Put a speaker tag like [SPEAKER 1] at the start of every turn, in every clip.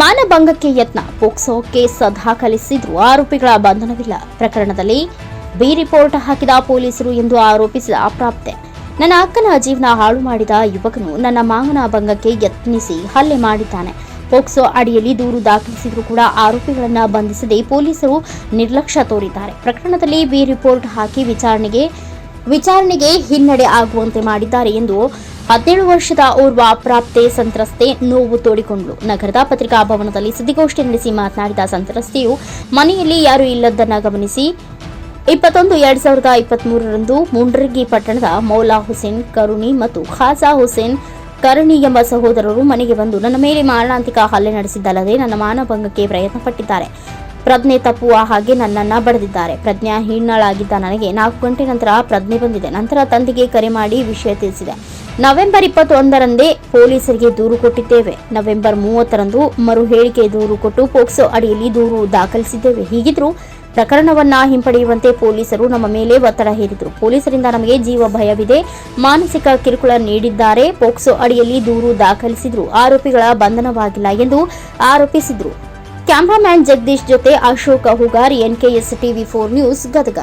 [SPEAKER 1] ಮಾನಭಂಗಕ್ಕೆ ಯತ್ನ. POCSO case ದಾಖಲಿಸಿದ್ರು ಆರೋಪಿಗಳ ಬಂಧನವಿಲ್ಲ. ಪ್ರಕರಣದಲ್ಲಿ ಬಿ ರಿಪೋರ್ಟ್ ಹಾಕಿದ ಪೊಲೀಸರು ಎಂದು ಆರೋಪಿಸಿದ ಅಪ್ರಾಪ್ತೆ ನನ್ನ ಅಕ್ಕನ ಜೀವನ ಹಾಳು ಮಾಡಿದ ಯುವಕನು ನನ್ನ ಮಾವನ ಭಂಗಕ್ಕೆ ಯತ್ನಿಸಿ ಹಲ್ಲೆ ಮಾಡಿದ್ದಾನೆ. ಪೋಕ್ಸೋ ಅಡಿಯಲ್ಲಿ ದೂರು ದಾಖಲಿಸಿದರೂ ಕೂಡ ಆರೋಪಿಗಳನ್ನು ಬಂಧಿಸದೆ ಪೊಲೀಸರು ನಿರ್ಲಕ್ಷ್ಯ ತೋರಿದ್ದಾರೆ. ಪ್ರಕರಣದಲ್ಲಿ ಬಿ ರಿಪೋರ್ಟ್ ಹಾಕಿ ವಿಚಾರಣೆಗೆ ವಿಚಾರಣೆಗೆ ಹಿನ್ನಡೆ ಆಗುವಂತೆ ಮಾಡಿದ್ದಾರೆ ಎಂದು ಹದಿನೇಳು ವರ್ಷದ ಓರ್ವ ಅಪ್ರಾಪ್ತೆ ಸಂತ್ರಸ್ತೆ ನೋವು ತೋಡಿಕೊಂಡಳು. ನಗರದ ಪತ್ರಿಕಾ ಭವನದಲ್ಲಿ ಸುದ್ದಿಗೋಷ್ಠಿ ನಡೆಸಿ ಮಾತನಾಡಿದ ಸಂತ್ರಸ್ತೆಯು, ಮನೆಯಲ್ಲಿ ಯಾರೂ ಇಲ್ಲದನ್ನ ಗಮನಿಸಿ, ಇಪ್ಪತ್ತೊಂದು ಎರಡ್ ಸಾವಿರದ ಇಪ್ಪತ್ಮೂರರಂದು ಮುಂಡ್ರಿಗಿ ಪಟ್ಟಣದ ಮೌಲಾ ಹುಸೇನ್ ಕರುಣಿ ಮತ್ತು ಖಾಸಾ ಹುಸೇನ್ ಕರುಣಿ ಎಂಬ ಸಹೋದರರು ಮನೆಗೆ ಬಂದು ನನ್ನ ಮೇಲೆ ಮಾರಣಾಂತಿಕ ಹಲ್ಲೆ ನಡೆಸಿದ್ದಲ್ಲದೆ ನನ್ನ ಮಾನಭಂಗಕ್ಕೆ ಪ್ರಯತ್ನ ಪಟ್ಟಿದ್ದಾರೆ ಪ್ರಜ್ಞೆ ತಪ್ಪುವ ಹಾಗೆ ನನ್ನನ್ನು ಬಡಿದಿದ್ದಾರೆ. ಪ್ರಜ್ಞಾ ಹೀನಳಾಗಿದ್ದ ನನಗೆ ನಾಲ್ಕು ಗಂಟೆ ನಂತರ ಪ್ರಜ್ಞೆ ಬಂದಿದೆ. ನಂತರ ತಂದೆಗೆ ಕರೆ ಮಾಡಿ ವಿಷಯ ತಿಳಿಸಿದೆ. ನವೆಂಬರ್ ಇಪ್ಪತ್ತೊಂದರಂದೇ ಪೊಲೀಸರಿಗೆ ದೂರು ಕೊಟ್ಟಿದ್ದೇವೆ. ನವೆಂಬರ್ ಮೂವತ್ತರಂದು ಮರು ಹೇಳಿಕೆ ದೂರು ಕೊಟ್ಟು ಪೋಕ್ಸೋ ಅಡಿಯಲ್ಲಿ ದೂರು ದಾಖಲಿಸಿದ್ದೇವೆ. ಹೀಗಿದ್ರು ಪ್ರಕರಣವನ್ನ ಹಿಂಪಡೆಯುವಂತೆ ಪೊಲೀಸರು ನಮ್ಮ ಮೇಲೆ ಒತ್ತಡ ಹೇರಿದರು. ಪೊಲೀಸರಿಂದ ನಮಗೆ ಜೀವ ಭಯವಿದೆ. ಮಾನಸಿಕ ಕಿರುಕುಳ ನೀಡಿದ್ದಾರೆ. ಪೋಕ್ಸೋ ಅಡಿಯಲ್ಲಿ ದೂರು ದಾಖಲಿಸಿದ್ರು. ಆರೋಪಿಗಳ ಬಂಧನವಾಗಿಲ್ಲ ಎಂದು ಆರೋಪಿಸಿದ್ರು. ಕ್ಯಾಮ್ರಾಮ್ಯಾನ್ ಜಗದೀಶ್ ಜೊತೆ Ashoka Hugar NKS TV four news Gadag.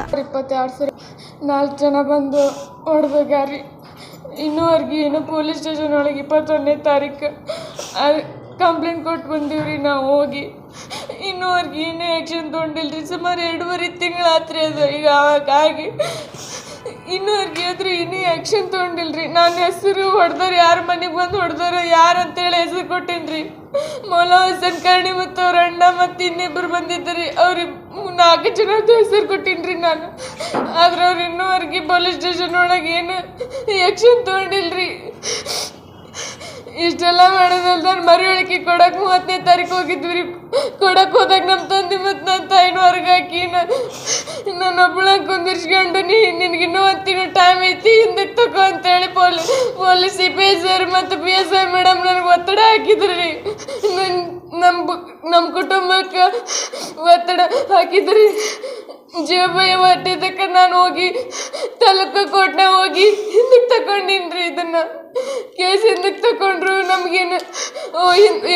[SPEAKER 2] ನಾಲ್ಕು ಜನ ಬಂದು ಇನ್ನೂವರೆಗೆ ಏನು ಪೊಲೀಸ್ ಸ್ಟೇಷನ್ ಒಳಗೆ ಇಪ್ಪತ್ತೊಂದನೇ ತಾರೀಕು. ಕಂಪ್ಲೇಂಟ್ ಕೊಟ್ಟು ಬಂದೀವ್ರಿ ನಾವು ಹೋಗಿ. ಇನ್ನೂವರೆಗೆ ಏನೇ ಆ್ಯಕ್ಷನ್ ತೊಗೊಂಡಿಲ್ರಿ. ಸುಮಾರು ಎರಡೂವರೆ ತಿಂಗಳಾತ್ರಿ ಅದು. ಈಗ ಆಗಿ ಇನ್ನೂವರೆಗೆ ಆದ್ರೆ ಇನ್ನೂ ಆ್ಯಕ್ಷನ್ ತೊಗೊಂಡಿಲ್ರಿ. ನನ್ನ ಹೆಸರು ಹೊಡೆದವ್ರು ಯಾರ ಮನೆಗೆ ಬಂದು ಹೊಡೆದವ್ರು ಯಾರು ಅಂತೇಳಿ ಹೆಸರು ಕೊಟ್ಟೇನ್ರಿ. ಮೊಲ ಹಸನ್ ಕರ್ಣಿ ಮತ್ತು ಅವ್ರ ಅಣ್ಣ ಮತ್ತು ಇನ್ನಿಬ್ಬರು ಬಂದಿದ್ದರಿ ಅವ್ರಿಗೆ ನಾಲ್ಕು ಜನ ಹೆಸರು ಕೊಟ್ಟಿನ್ರಿ ನಾನು. ಆದ್ರೆ ಅವ್ರು ಇನ್ನೂವರೆಗೆ ಪೊಲೀಸ್ ಸ್ಟೇಷನ್ ಒಳಗೆ ಏನು ಆ್ಯಕ್ಷನ್ ತೊಗೊಂಡಿಲ್ರಿ. ಇಷ್ಟೆಲ್ಲ ಮಾಡೋದಲ್ದ ಮರಿಯೊಳಗೆ ಕೊಡಕ್ಕೆ ಮೂವತ್ತನೇ ತಾರೀಕು ಹೋಗಿದ್ವಿ ರೀ. ಕೊಡಕ್ಕೆ ಹೋದಾಗ ನಮ್ಮ ತಂದೆ ಮತ್ತು ನನ್ನ ತಾಯಿನ ಹೊರಗೆ ಹಾಕಿ ನಾನು ಒಬ್ಬಳ ಕುಂದಿರ್ಸ್ಕೊಂಡು ನೀ, ನಿನಗೆ ಇನ್ನೂ ಒಂದು ತಿಂಗಳು ಟೈಮ್ ಐತಿ, ಹಿಂದಕ್ಕೆ ತಗೋ ಅಂತೇಳಿ police police C P I sir ಮತ್ತು ಪಿ ಎಸ್ ಐ ಮೇಡಮ್ ನನಗೆ ಒತ್ತಡ ಹಾಕಿದ್ರು ರೀ. ನಮ್ಮ ನಮ್ಮ ಕುಟುಂಬಕ್ಕೆ ಒತ್ತಡ ಹಾಕಿದ್ರಿ ಜೀವ ಭಯ ಹೊಟ್ಟಿದ್ದಕ್ಕೆ ನಾನು ಹೋಗಿ ತಾಲೂಕು ಕೋರ್ಟ್ನ ಹೋಗಿ ಹಿಂದಕ್ಕೆ ತಗೊಂಡಿನ್ರಿ ಇದನ್ನ. ಕೇಸ್ ಹಿಂದಕ್ಕೆ ತಗೊಂಡ್ರು ನಮಗೇನು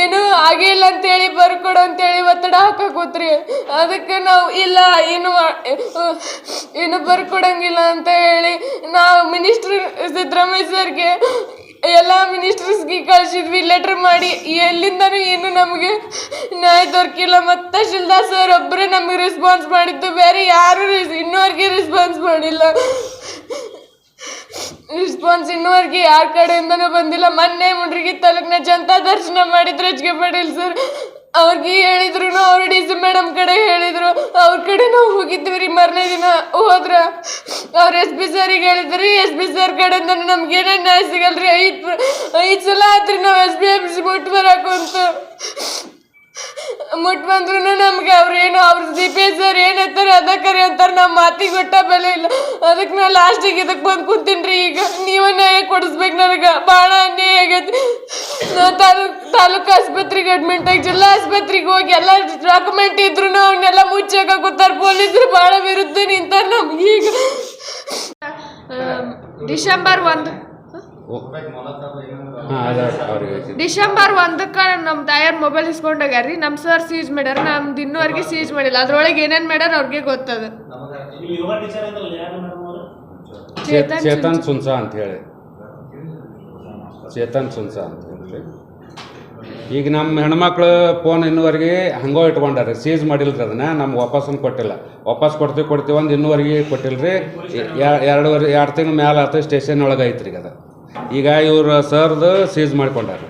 [SPEAKER 2] ಏನೂ ಆಗೇ ಇಲ್ಲ ಅಂತೇಳಿ, ಬರ್ಕೊಡು ಅಂತೇಳಿ ಒತ್ತಡ ಹಾಕಕ್ಕೋತ್ರಿ ಅದಕ್ಕೆ ನಾವು, ಇಲ್ಲ, ಏನು ಏನು ಬರ್ಕೊಡಂಗಿಲ್ಲ ಅಂತ ಹೇಳಿ ನಾವು ಮಿನಿಸ್ಟ್ರ್ ಸಿದ್ದರಾಮಯ್ಯ ಸರ್ಗೆ ಎಲ್ಲ ಮಿನಿಸ್ಟರ್ಸ್ಗೆ ಕಳಿಸಿದ್ವಿ ಲೆಟರ್ ಮಾಡಿ. ಎಲ್ಲಿಂದನೂ ಏನು ನಮಗೆ ನ್ಯಾಯ ದೊರಕಿಲ್ಲ. ಮತ್ತು ತಹಶೀಲ್ದಾರ್ ಸರ್ ಒಬ್ಬರೇ ನಮಗೆ ರೆಸ್ಪಾನ್ಸ್ ಮಾಡಿದ್ದು, ಬೇರೆ ಯಾರು ಇನ್ನೂವರೆಗೆ ರೆಸ್ಪಾನ್ಸ್ ಮಾಡಿಲ್ಲ. ರೆಸ್ಪಾನ್ಸ್ ಇನ್ನೂವರೆಗೆ ಯಾರ ಕಡೆಯಿಂದನೂ ಬಂದಿಲ್ಲ. ಮೊನ್ನೆ ಮುಂಡ್ರಿಗೆ ತಾಲೂಕಿನ ಜನತಾ ದರ್ಶನ ಮಾಡಿದ್ರೆ ಎಚ್ ಕೆ ಸರ್. ಅವ್ರಿಗೆ ಹೇಳಿದ್ರು ಅವ್ರ ಡಿ ಸಿ ಮೇಡಮ್ ಕಡೆ ಹೇಳಿದ್ರು. ಅವ್ರ ಕಡೆ ನಾವು ಹೋಗಿದ್ವಿ ರೀ ಮರನೇ ದಿನ. ಹೋದ್ರ ಅವ್ರ ಎಸ್ ಬಿ ಸರ್ಗೆ ಹೇಳಿದ್ರಿ ಎಸ್ ಬಿ ಸರ್ ಕಡೆಯಿಂದ ನಮ್ಗೆ ಏನೇನು ನ್ಯಾಯ ಸಿಗಲ್ರಿ? ಐದು ಐದು ಸಲ ಆತ್ರಿ ನಾವು ಎಸ್ ಬಿ ಎಫ್ ಸಿ ಮುಟ್ಟು ಬರಾಕು ಅಂತ ಮುಟ್ ಬಂದ್ರು ನಮ್ಗೆ ಅವ್ರು ಏನು, ಅವ್ರ ಸಿ ಪಿ ಸರ್ ಏನಂತಾರೆ ಹೇಳ್ತಾರೆ ಅಂತಾರೆ ನಮ್ಮ ಮಾತಿಗೆ ಬಿಟ್ಟ ಬೆಲೆ ಇಲ್ಲ. ಅದಕ್ಕೆ ನಾ ಲಾಸ್ಟಿಗೆ ಇದಕ್ಕೆ ಬಂದು ಕುಂತೀನಿ ಈಗ. ನೀವ ನ್ಯಾಯ ಕೊಡಿಸ್ಬೇಕು ನನಗೆ. ಭಾಳ ಅನ್ಯಾಯ ಆಗೈತಿ. ನಾ ತಾಲೂಕ್ ತಾಲೂಕು ಆಸ್ಪತ್ರೆಗೆ ಅಡ್ಮಿಟ್ ಆಗಿ ಜಿಲ್ಲಾ ಆಸ್ಪತ್ರೆಗೆ ಹೋಗಿ ಎಲ್ಲ ಡಾಕ್ಯುಮೆಂಟ್ ಇದ್ರು ಅವನ್ನೆಲ್ಲ ಮುಚ್ಚಾಕ ಕೂತಾರ. ಪೊಲೀಸರು ಭಾಳ ವಿರುದ್ಧ ನಿಂತಾರ ನಮ್ಗೆ ಈಗ. ಡಿಸೆಂಬರ್ ಒಂದು
[SPEAKER 3] ಹಾಂ ಅದ ಅವ್ರಿಗೆ ಐತಿ
[SPEAKER 2] ಡಿಸೆಂಬರ್ ಒಂದಕ್ಕೆ ನಮ್ಮ ತಾಯರ್ ಮೊಬೈಲ್ ಇಸ್ಕೊಂಡೋಗ್ಯಾರ ರೀ ನಮ್ಮ ಸರ್ ಸೀಜ್ ಮಾಡ್ಯಾರ. ನಮ್ದು ಇನ್ನೂವರೆಗೆ ಸೀಜ್ ಮಾಡಿಲ್ಲ. ಅದ್ರೊಳಗೆ ಏನೇನು ಮಾಡ್ಯಾರ ಅವ್ರಿಗೆ ಗೊತ್ತದ.
[SPEAKER 3] ಚೇತನ್ ಚೇತನ್ ಸುನ್ಸಾ ಅಂತ ಹೇಳಿ. ಚೇತನ್ ಸುನ್ಸ ಅಂತ ಹೇಳಿ. ಈಗ ನಮ್ಮ ಹೆಣ್ಮಕ್ಳು ಫೋನ್ ಇನ್ನೂವರೆಗೆ ಹಂಗೋ ಇಟ್ಕೊಂಡಾರೆ ಸೀಸ್ ಮಾಡಿಲ್ರಿ ಅದನ್ನ. ನಮ್ಗೆ ವಾಪಸ್ಸನ್ನು ಕೊಟ್ಟಿಲ್ಲ. ವಾಪಸ್ ಕೊಡ್ತೀವಿ ಕೊಡ್ತೀವಿ ಒಂದು ಇನ್ನೂವರೆಗೆ ಕೊಟ್ಟಿಲ್ಲ ರೀ ಎರಡುವರೆ ಎರಡು ತಿಂಗ್ಳು ಮೇಲೆ ಆಯ್ತು ಸ್ಟೇಷನ್ ಒಳಗೆ ಐತ್ರಿ ಈಗ ಅದು. ಈಗ ಇವರು ಸರ್ದು ಸೀಸ್ ಮಾಡ್ಕೊಂಡಾರ.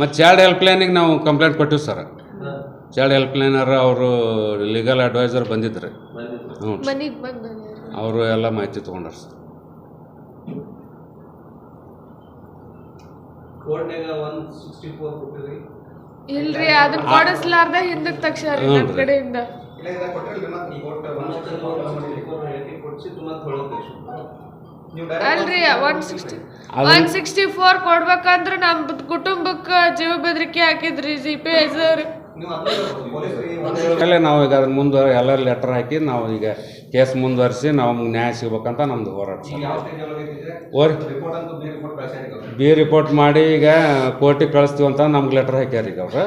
[SPEAKER 3] ಮತ್ತು ಚೈಲ್ಡ್ ಹೆಲ್ಪ್ ಲೈನಿಗೆ ನಾವು ಕಂಪ್ಲೇಂಟ್ ಕೊಟ್ಟಿವಿ ಸರ್. ಚೈಲ್ಡ್ ಹೆಲ್ಪ್ ಲೈನರ್ ಅವರು ಲೀಗಲ್ ಅಡ್ವೈಸರ್ ಬಂದಿದ್ರಿ. ಹ್ಞೂ ಅವರು ಎಲ್ಲ ಮಾಹಿತಿ ತೊಗೊಂಡಾರ ಸರ್.
[SPEAKER 2] ಇಲ್ರಿ ಅದನ್ನ ಕೊಡಿಸ್ಲಾರ್ದ ಹಿಂದಕ್ಕೆ
[SPEAKER 4] ಕೊಡಿಸಿದ್ದು ಮತ್ತೆ ಹೊಳೋದು
[SPEAKER 2] ಅಲ್ರಿ one sixty one sixty four ಕೊಡ್ಬೇಕಂದ್ರೆ ನಮ್ಮ ಕುಟುಂಬಕ್ಕೆ ಜೀವ ಬೆದರಿಕೆ ಹಾಕಿದ್ರಿ ಜಿ ಪಿ ಸರ್
[SPEAKER 4] ನೀವು
[SPEAKER 3] ಈಗ ಅದನ್ನ ಮುಂದೆ ಎಲ್ಲ ಲೆಟರ್ ಹಾಕಿ ನಾವು ಈಗ ಕೇಸ್ ಮುಂದುವರಿಸಿ ನಾವು ನ್ಯಾಯ ಸಿಗ್ಬೇಕಂತ ನಮ್ದು ಹೋರಾಟ. ಓರ್
[SPEAKER 4] ಬಿ ರಿಪೋರ್ಟ್
[SPEAKER 3] ಮಾಡಿ ಈಗ ಕೋರ್ಟಿಗೆ ಕಳಿಸ್ತೀವಿ ಅಂತ ನಮ್ಗೆ ಲೆಟರ್ ಹಾಕ್ಯಾರ ಈಗ ಅವ್ರು.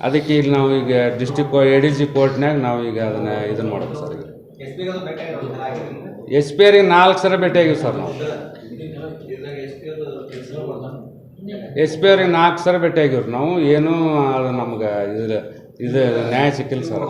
[SPEAKER 3] ಅದಕ್ಕೆ ಇಲ್ಲಿ ನಾವು ಈಗ ಡಿಸ್ಟಿಕ್ ಎ ಡಿ ಜಿ ಕೋರ್ಟ್ನಾಗ ನಾವು ಈಗ ಅದನ್ನ ಇದನ್ನ ಮಾಡೋದು ಸರ್ ಈಗ.
[SPEAKER 4] ಎಸ್
[SPEAKER 3] ಪಿ ಆರಿಗೆ ನಾಲ್ಕು ಸಲ ಭೇಟಿಯಾಗಿವಿ ಸರ್ ನಾವು.
[SPEAKER 4] ಎಸ್ ಪಿ
[SPEAKER 3] ಅವ್ರಿಗೆ ನಾಲ್ಕು ಸಲ ಭೇಟಿಯಾಗಿವ್ರಿ ನಾವು. ಏನೂ ಅದು ನಮ್ಗೆ ಇದು ಇದು ನ್ಯಾಯ ಸಿಕ್ಕಿಲ್ಲ ಸರ್.